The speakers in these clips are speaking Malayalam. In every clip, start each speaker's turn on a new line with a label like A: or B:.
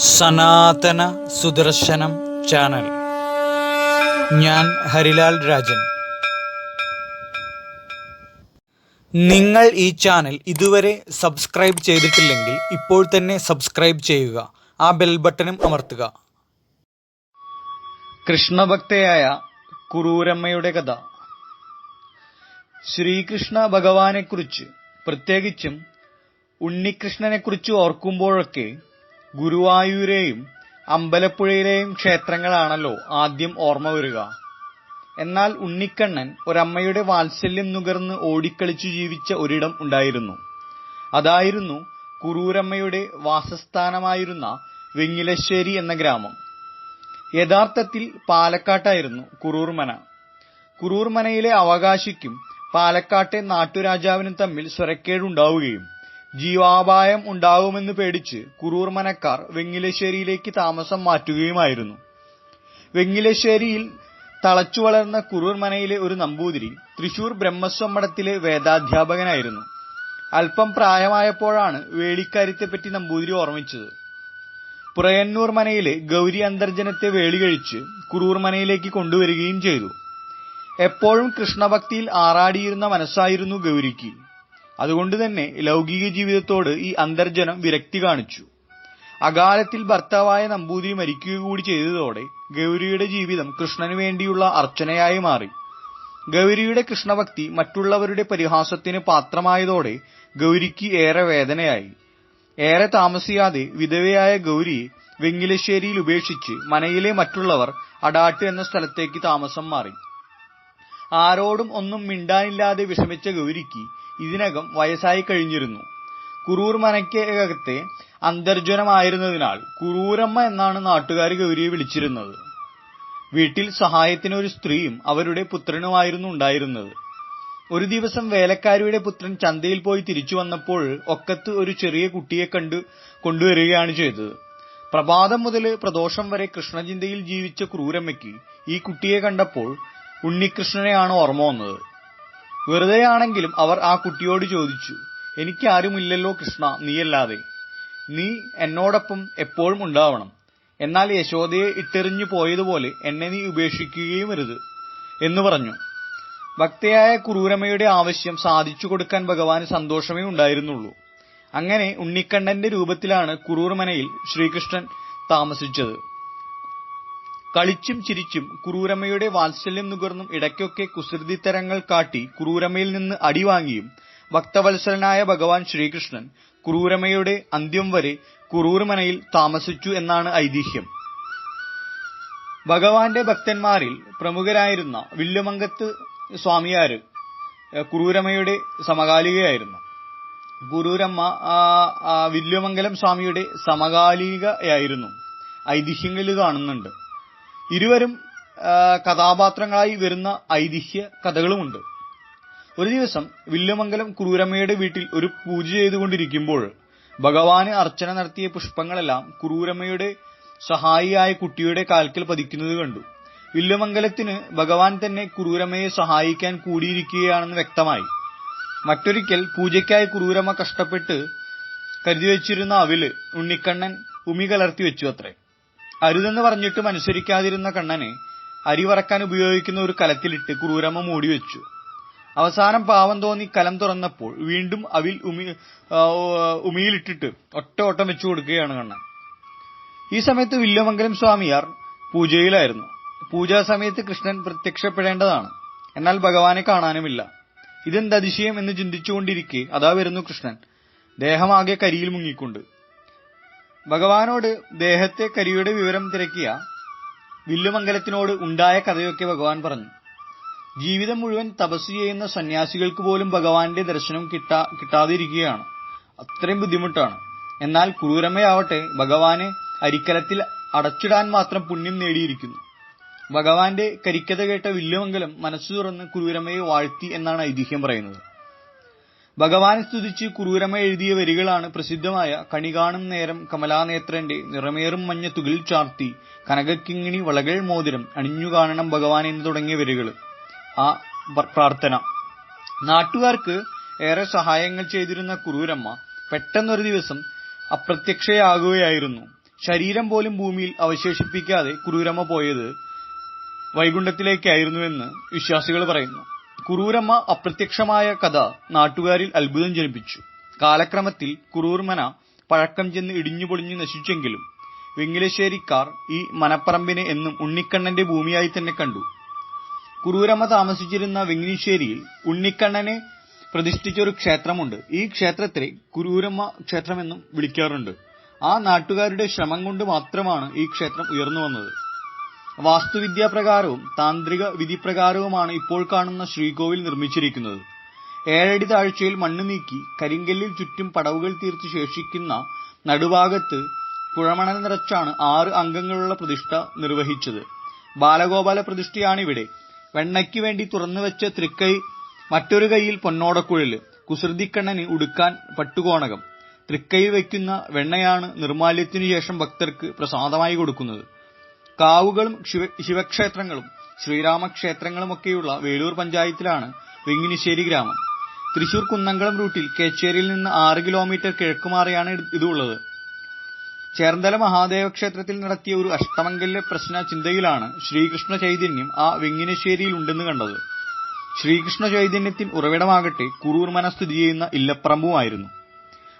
A: സനാതന സുദർശനം ചാനൽ. ഞാൻ ഹരിലാൽ രാജൻ. നിങ്ങൾ ഈ ചാനൽ ഇതുവരെ സബ്സ്ക്രൈബ് ചെയ്തിട്ടില്ലെങ്കിൽ ഇപ്പോൾ തന്നെ സബ്സ്ക്രൈബ് ചെയ്യുക. ആ ബെൽ ബട്ടണും അമർത്തുക. കൃഷ്ണഭക്തയായ കുറൂരമ്മയുടെ കഥ. ശ്രീകൃഷ്ണ ഭഗവാനെക്കുറിച്ച് പ്രത്യേകിച്ചും ഉണ്ണികൃഷ്ണനെക്കുറിച്ച് ഓർക്കുമ്പോഴൊക്കെ ഗുരുവായൂരെയും അമ്പലപ്പുഴയിലെയും ക്ഷേത്രങ്ങളാണല്ലോ ആദ്യം ഓർമ്മ വരിക. എന്നാൽ ഉണ്ണിക്കണ്ണൻ ഒരമ്മയുടെ വാത്സല്യം നുകർന്ന് ഓടിക്കളിച്ചു ജീവിച്ച ഒരിടം ഉണ്ടായിരുന്നു. അതായിരുന്നു കുറൂരമ്മയുടെ വാസസ്ഥാനമായിരുന്ന വെങ്ങിലശ്ശേരി എന്ന ഗ്രാമം. യഥാർത്ഥത്തിൽ പാലക്കാട്ടായിരുന്നു കുറൂർമന. കുറൂർമനയിലെ അവകാശിക്കും പാലക്കാട്ടെ നാട്ടുരാജാവിനും തമ്മിൽ സ്വരക്കേടുണ്ടാവുകയും ജീവാപായം ഉണ്ടാകുമെന്ന് പേടിച്ച് കുറൂർമനക്കാർ വെങ്ങിലശ്ശേരിയിലേക്ക് താമസം മാറ്റുകയുമായിരുന്നു. വെങ്ങിലശ്ശേരിയിൽ തളച്ചു വളർന്ന കുറൂർമനയിലെ ഒരു നമ്പൂതിരി തൃശൂർ ബ്രഹ്മസ്വം മഠത്തിലെ വേദാധ്യാപകനായിരുന്നു. അല്പം പ്രായമായപ്പോഴാണ് വേളിക്കാര്യത്തെപ്പറ്റി നമ്പൂതിരി ഓർമ്മിച്ചത്. പുറയന്നൂർ മനയിലെ ഗൗരി അന്തർജനത്തെ വേളികഴിച്ച് കുറൂർ മനയിലേക്ക് കൊണ്ടുവരികയും ചെയ്തു. എപ്പോഴും കൃഷ്ണഭക്തിയിൽ ആറാടിയിരുന്ന മനസ്സായിരുന്നു ഗൗരിക്ക്. അതുകൊണ്ട് തന്നെ ലൗകിക ജീവിതത്തോട് ഈ അന്തർജനം വിരക്തി കാണിച്ചു. അകാലത്തിൽ ഭർത്താവായ നമ്പൂതിരി മരിക്കുക കൂടി ചെയ്തതോടെ ഗൗരിയുടെ ജീവിതം കൃഷ്ണനു വേണ്ടിയുള്ള അർച്ചനയായി മാറി. ഗൗരിയുടെ കൃഷ്ണഭക്തി മറ്റുള്ളവരുടെ പരിഹാസത്തിന് പാത്രമായതോടെ ഗൗരിക്ക് ഏറെ വേദനയായി. ഏറെ താമസിയാതെ വിധവയായ ഗൗരിയെ വെങ്ങിലശ്ശേരിയിൽ ഉപേക്ഷിച്ച് മനയിലെ മറ്റുള്ളവർ അടാട്ട് എന്ന സ്ഥലത്തേക്ക് താമസം മാറി. ആരോടും ഒന്നും മിണ്ടാനില്ലാതെ വിഷമിച്ച ഗൗരിക്ക് ഇതിനകം വയസ്സായി കഴിഞ്ഞിരുന്നു. കുറൂർ മനയ്ക്കകത്തെ അന്തർജനമായിരുന്നതിനാൽ കുറൂരമ്മ എന്നാണ് നാട്ടുകാർ ഗൗരിയെ വിളിച്ചിരുന്നത്. വീട്ടിൽ സഹായത്തിന് ഒരു സ്ത്രീയും അവരുടെ പുത്രനുമായിരുന്നു ഉണ്ടായിരുന്നത്. ഒരു ദിവസം വേലക്കാരിയുടെ പുത്രൻ ചന്തയിൽ പോയി തിരിച്ചു വന്നപ്പോൾ ഒക്കത്ത് ഒരു ചെറിയ കുട്ടിയെ കണ്ട് കൊണ്ടുവരികയാണ് ചെയ്തത്. പ്രഭാതം മുതൽ പ്രദോഷം വരെ കൃഷ്ണചിന്തയിൽ ജീവിച്ച ക്രൂരമ്മയ്ക്ക് ഈ കുട്ടിയെ കണ്ടപ്പോൾ ഉണ്ണികൃഷ്ണനെയാണ് ഓർമ്മ വന്നത്. വെറുതെയാണെങ്കിലും അവർ ആ കുട്ടിയോട് ചോദിച്ചു എനിക്ക് ആരുമില്ലല്ലോ കൃഷ്ണ നീയല്ലാതെ. നീ എന്നോടൊപ്പം എപ്പോഴും ഉണ്ടാവണം. എന്നാൽ യശോദയെ ഇട്ടെറിഞ്ഞു പോയതുപോലെ എന്നെ നീ ഉപേക്ഷിക്കുകയും അരുത് എന്ന് പറഞ്ഞു. ഭക്തയായ കുറൂരമ്മയുടെ ആവശ്യം സാധിച്ചു കൊടുക്കാൻ ഭഗവാന് സന്തോഷമേ ഉണ്ടായിരുന്നുള്ളൂ. അങ്ങനെ ഉണ്ണിക്കണ്ണന്റെ രൂപത്തിലാണ് കുറൂർമനയിൽ ശ്രീകൃഷ്ണൻ താമസിച്ചത്. കളിച്ചും ചിരിച്ചും കുറൂരമ്മയുടെ വാത്സല്യം നുകർന്നും ഇടയ്ക്കൊക്കെ കുസൃതിത്തരങ്ങൾ കാട്ടി കുറൂരമ്മയിൽ നിന്ന് അടിവാങ്ങിയും ഭക്തവത്സലനായ ഭഗവാൻ ശ്രീകൃഷ്ണൻ കുറൂരമ്മയുടെ അന്ത്യം വരെ കുറൂർമനയിൽ താമസിച്ചു എന്നാണ് ഐതിഹ്യം. ഭഗവാന്റെ ഭക്തന്മാരിൽ പ്രമുഖരായിരുന്ന വില്ലുമങ്കത്ത് സ്വാമിയാര് കുറൂരമ്മയുടെ സമകാലികയായിരുന്നു. കുറൂരമ്മ വില്ലുമംഗലം സ്വാമിയുടെ സമകാലികയായിരുന്നു ഐതിഹ്യങ്ങളിൽ കാണുന്നുണ്ട്. ഇരുവരും കഥാപാത്രങ്ങളായി വരുന്ന ഐതിഹ്യ കഥകളുമുണ്ട്. ഒരു ദിവസം വില്ലുമംഗലം ക്രൂരമ്മയുടെ വീട്ടിൽ ഒരു പൂജ ചെയ്തുകൊണ്ടിരിക്കുമ്പോൾ ഭഗവാന് അർച്ചന നടത്തിയ പുഷ്പങ്ങളെല്ലാം ക്രൂരമ്മയുടെ സഹായിയായ കുട്ടിയുടെ കാൽക്കൽ പതിക്കുന്നത് കണ്ടു. വില്ലുമംഗലത്തിന് ഭഗവാൻ തന്നെ ക്രൂരമ്മയെ സഹായിക്കാൻ കൂടിയിരിക്കുകയാണെന്ന് വ്യക്തമായി. മറ്റൊരിക്കൽ പൂജയ്ക്കായി ക്രൂരമ്മ കഷ്ടപ്പെട്ട് കരുതി വെച്ചിരുന്ന അവിൽ ഉണ്ണിക്കണ്ണൻ ഉമി കലർത്തി വെച്ചു അത്രേ. അരുതെന്ന് പറഞ്ഞിട്ടും അനുസരിക്കാതിരുന്ന കണ്ണനെ അരി വറക്കാൻ ഉപയോഗിക്കുന്ന ഒരു കലത്തിലിട്ട് മൂടി വെച്ചു. അവസാനം പാവം തോന്നി കലം തുറന്നപ്പോൾ വീണ്ടും അവിൽ ഉമി ഉമിയിലിട്ടിട്ട് ഒറ്റ ഓട്ടം വെച്ചു കൊടുക്കുകയാണ് കണ്ണൻ. ഈ സമയത്ത് വില്ലുമംഗലം സ്വാമിയാർ പൂജയിലായിരുന്നു. പൂജാ സമയത്ത് കൃഷ്ണൻ പ്രത്യക്ഷപ്പെടേണ്ടതാണ്. എന്നാൽ ഭഗവാനെ കാണാനുമില്ല. ഇതെന്ത് അതിശയം എന്ന് ചിന്തിച്ചുകൊണ്ടിരിക്കെ അതാ വരുന്നു കൃഷ്ണൻ. ദേഹമാകെ കരിയിൽ മുങ്ങിക്കൊണ്ട്. ഭഗവാനോട് ദേഹത്തെ കരിയുടെ വിവരം തിരക്കിയ വില്ലുമംഗലത്തിനോട് ഉണ്ടായ കഥയൊക്കെ ഭഗവാൻ പറഞ്ഞു. ജീവിതം മുഴുവൻ തപസ് ചെയ്യുന്ന സന്യാസികൾക്ക് പോലും ഭഗവാന്റെ ദർശനം കിട്ടാ കിട്ടാതിരിക്കുകയാണ്. അത്രയും ബുദ്ധിമുട്ടാണ്. എന്നാൽ ക്രൂരമ്മയാവട്ടെ ഭഗവാനെ അരിക്കലത്തിൽ അടച്ചിടാൻ മാത്രം പുണ്യം നേടിയിരിക്കുന്നു. ഭഗവാന്റെ കരിക്കഥ കേട്ട വില്ലുമംഗലം മനസ്സു തുറന്ന് ക്രൂരമ്മയെ വാഴ്ത്തി എന്നാണ് ഐതിഹ്യം പറയുന്നത്. ഭഗവാനെ സ്തുതിച്ച് കുറൂരമ്മ എഴുതിയ വരികളാണ് പ്രസിദ്ധമായ കണി കാണും നേരം കമലാനേത്രന്റെ നിറമേറും മഞ്ഞ തുകിൽ ചാർത്തി കനകക്കിങ്ങിണി വളകൾ മോതിരം അണിഞ്ഞു കാണണം ഭഗവാൻ എന്ന് തുടങ്ങിയ വരികൾ. ആ പ്രാർത്ഥന. നാട്ടുകാർക്ക് ഏറെ സഹായങ്ങൾ ചെയ്തിരുന്ന കുറൂരമ്മ പെട്ടെന്നൊരു ദിവസം അപ്രത്യക്ഷയാകുകയായിരുന്നു. ശരീരം പോലും ഭൂമിയിൽ അവശേഷിപ്പിക്കാതെ കുറൂരമ്മ പോയത് വൈകുണ്ഠത്തിലേക്കായിരുന്നുവെന്ന് വിശ്വാസികൾ പറയുന്നു. കുറൂരമ്മ അപ്രത്യക്ഷമായ കഥ നാട്ടുകാരിൽ അത്ഭുതം ജനിപ്പിച്ചു. കാലക്രമത്തിൽ കുറൂർമന പഴക്കം ചെന്ന് ഇടിഞ്ഞുപൊളിഞ്ഞു നശിച്ചെങ്കിലും വെങ്ങിലശ്ശേരിക്കാർ ഈ മനപ്പറമ്പിനെ എന്നും ഉണ്ണിക്കണ്ണന്റെ ഭൂമിയായി തന്നെ കണ്ടു. കുറൂരമ്മ താമസിച്ചിരുന്ന വെങ്കിലശ്ശേരിയിൽ ഉണ്ണിക്കണ്ണനെ പ്രതിഷ്ഠിച്ചൊരു ക്ഷേത്രമുണ്ട്. ഈ ക്ഷേത്രത്തെ കുറൂരമ്മ ക്ഷേത്രമെന്നും വിളിക്കാറുണ്ട്. ആ നാട്ടുകാരുടെ ശ്രമം കൊണ്ട് മാത്രമാണ് ഈ ക്ഷേത്രം ഉയർന്നു വന്നത്. വാസ്തുവിദ്യാപ്രകാരവും താന്ത്രിക വിധിപ്രകാരവുമാണ് ഇപ്പോൾ കാണുന്ന ശ്രീകോവിൽ നിർമ്മിച്ചിരിക്കുന്നത്. ഏഴടി താഴ്ചയിൽ മണ്ണ് നീക്കി കരിങ്കല്ലിൽ ചുറ്റും പടവുകൾ തീർത്ത് ശേഷിക്കുന്ന നടുഭാഗത്ത് പുഴമണൽ നിറച്ചാണ് ആറ് അംഗങ്ങളുള്ള പ്രതിഷ്ഠ നിർവഹിച്ചത്. ബാലഗോപാല പ്രതിഷ്ഠയാണിവിടെ വെണ്ണയ്ക്ക് വേണ്ടി തുറന്നുവെച്ച തൃക്കൈ മറ്റൊരു കൈയിൽ പൊന്നോടക്കുഴൽ കുസൃതിക്കണ്ണന് ഉടുക്കാൻ പട്ടുകോണകം. തൃക്കൈയിൽ വയ്ക്കുന്ന വെണ്ണയാണ് നിർമാല്യത്തിനു ശേഷം ഭക്തർക്ക് പ്രസാദമായി കൊടുക്കുന്നത്. കാവുകളും ശിവക്ഷേത്രങ്ങളും ശ്രീരാമക്ഷേത്രങ്ങളുമൊക്കെയുള്ള വേലൂർ പഞ്ചായത്തിലാണ് വെങ്ങിനിശ്ശേരി ഗ്രാമം. തൃശൂർ കുന്നംകുളം റൂട്ടിൽ കേച്ചേരിയിൽ നിന്ന് ആറ് കിലോമീറ്റർ കിഴക്കുമാറിയാണ് ഇതുള്ളത്. ചേർന്തല മഹാദേവ ക്ഷേത്രത്തിൽ നടത്തിയ ഒരു അഷ്ടമംഗല്യ പ്രശ്ന ചിന്തയിലാണ് ശ്രീകൃഷ്ണ ചൈതന്യം ആ വെങ്ങിനശ്ശേരിയിൽ ഉണ്ടെന്ന് കണ്ടത്. ശ്രീകൃഷ്ണ ചൈതന്യത്തിൻ ഉറവിടമാകട്ടെ കുറൂർമന സ്ഥിതി ചെയ്യുന്ന ഇല്ലപ്പറമ്പുമായിരുന്നു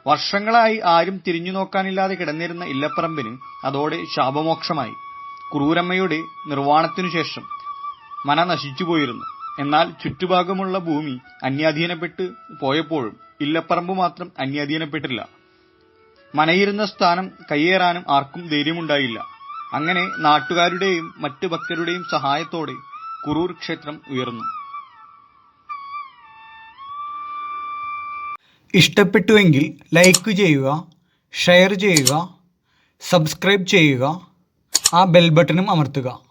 A: വർഷങ്ങളായി ആരും തിരിഞ്ഞു നോക്കാനില്ലാതെ കിടന്നിരുന്ന ഇല്ലപ്പറമ്പിന് അതോടെ ശാപമോക്ഷമായി. കുറൂരമ്മയുടെ നിർവാണത്തിനുശേഷം മന നശിച്ചുപോയിരുന്നു എന്നാൽ ചുറ്റുഭാഗമുള്ള ഭൂമി അന്യാധീനപ്പെട്ട് പോയപ്പോഴും ഇല്ലപ്പറമ്പ് മാത്രം അന്യാധീനപ്പെട്ടില്ല. മനയിരുന്ന സ്ഥാനം കയ്യേറാനും ആർക്കും ധൈര്യമുണ്ടായില്ല. അങ്ങനെ നാട്ടുകാരുടെയും മറ്റു ഭക്തരുടെയും സഹായത്തോടെ കുറൂർ ക്ഷേത്രം ഉയർന്നു.
B: ഇഷ്ടപ്പെട്ടുവെങ്കിൽ ലൈക്ക് ചെയ്യുക ഷെയർ ചെയ്യുക സബ്സ്ക്രൈബ് ചെയ്യുക. ആ ബെൽ ബട്ടണും അമർത്തുക.